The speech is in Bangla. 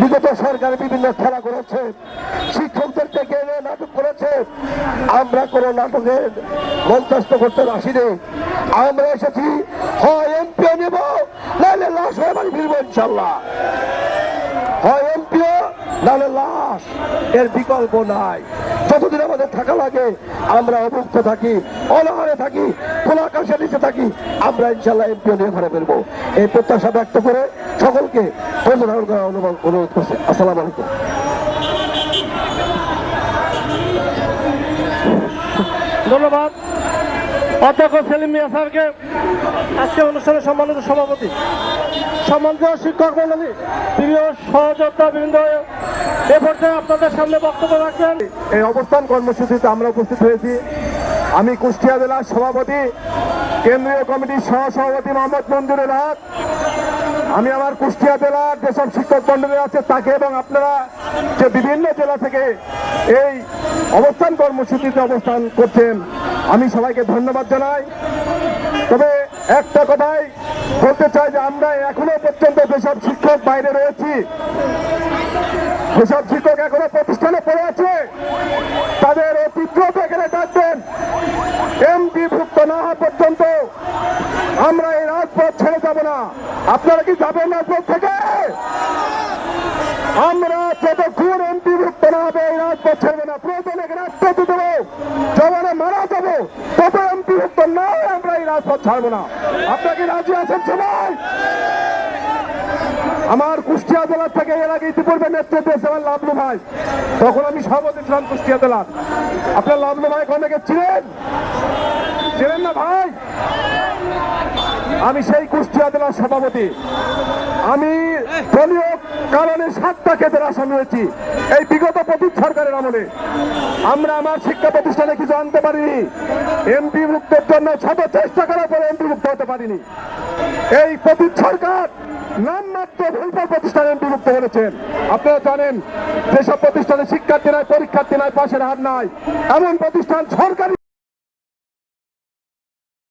বিগত সরকার বিভিন্ন খেলা করেছে শিক্ষকদের থেকে এনে নাটক করেছে। আমরা কোনো নাটকের মঞ্চস্থ করতে আসিনি। আমরা এসেছি, হয় এমপিও নেব, নাহলে লাশ হয়ে বাড়ি ফিরবো ইনশাল্লাহ। হয় এমপিও নাহলে লাশ, এর বিকল্প নাই। যতদিন আমাদের থাকা লাগে, আমরা অভুক্ত থাকি, অনাহারে থাকি, খোলা আকাশে নিচে থাকি, আমরা ইনশাল্লাহ এমপিও নিয়ে ঘরে ফেলব এই প্রত্যাশা ব্যক্ত করে সকলকে করার অনুরোধ করছে। আসসালামু আলাইকুম। ধন্যবাদ। অধ্যক্ষ সেলিম মিয়া স্যারকে আজকে অনুষ্ঠানের সম্মানিত সভাপতি। সম্মানিত শিক্ষক মন্ডলী প্রিয় সহযোদ্ধা বৃন্দ এ পর্যায়ে আপনাদের সামনে বক্তব্য রাখবেন। এই অবস্থান কর্মসূচিতে আমরা উপস্থিত হয়েছি। আমি কুষ্টিয়া জেলার সভাপতি কেন্দ্রীয় কমিটির সহ সভাপতি মোহাম্মদ মঞ্জুরুল হক আমি আমার কুষ্টিয়া জেলার যেসব শিক্ষক মন্ডলী আছে, তাকে এবং আপনারা যে বিভিন্ন জেলা থেকে এই অবস্থান কর্মসূচিতে অবস্থান করছেন, আমি সবাইকে ধন্যবাদ জানাই। তবে একটা কথাই বলতে চাই যে আমরা এখনও পর্যন্ত যেসব শিক্ষক বাইরে রয়েছি, যেসব শিক্ষক এখনও প্রতিষ্ঠানে পড়ে আছে, তাদের অতি দ্রুত এখানে ডাকবেন এমপি ভুক্ত না হওয়া পর্যন্ত আমরা এই রাজপথ ছেড়ে যাব না। আপনারা কি যাবেন রাজপথ থেকে? আমরা যতক্ষণ এমপি ভুক্ত না হবে, এই রাজপথ ছেড়ে না। প্রয়োজনে এখানে আত্মহত্যা দেবো জবানে মারা যাব, তত এমপি ভুক্ত না আমরা এই রাজপথ ছাড়বো না। আপনারা কি রাজি আছেন সবাই? আমার কুষ্টিয়া জেলার থেকে এর আগে ইতিপূর্বে নেতৃত্ব দিয়েছে আমার লাভলু ভাই। তখন আমি সভাপতি ছিলাম কুষ্টিয়া জেলার। আপনার লাভলু ভাই অনেকে ছিলেন না ভাই আমি সেই কুষ্টিয়া জেলার সভাপতি। আমি দলীয় কারণে সাতটা ক্ষেত্রে আসামি হয়েছি এই বিগত প্রতীক সরকারের আমলে। আমরা আমার শিক্ষা প্রতিষ্ঠানে কিছু আনতে পারিনি। এমপি মুক্তের জন্য শত চেষ্টা করার পরে এমপি মুক্ত হতে পারিনি। এই প্রতীক সরকার নামমাত্র ভুলপর প্রতিষ্ঠানে এমপি মুক্ত করেছেন। আপনারা জানেন, যেসব প্রতিষ্ঠানে শিক্ষার্থী নাই, পরীক্ষার্থী নাই, পাশের হার নাই, এমন প্রতিষ্ঠান সরকারি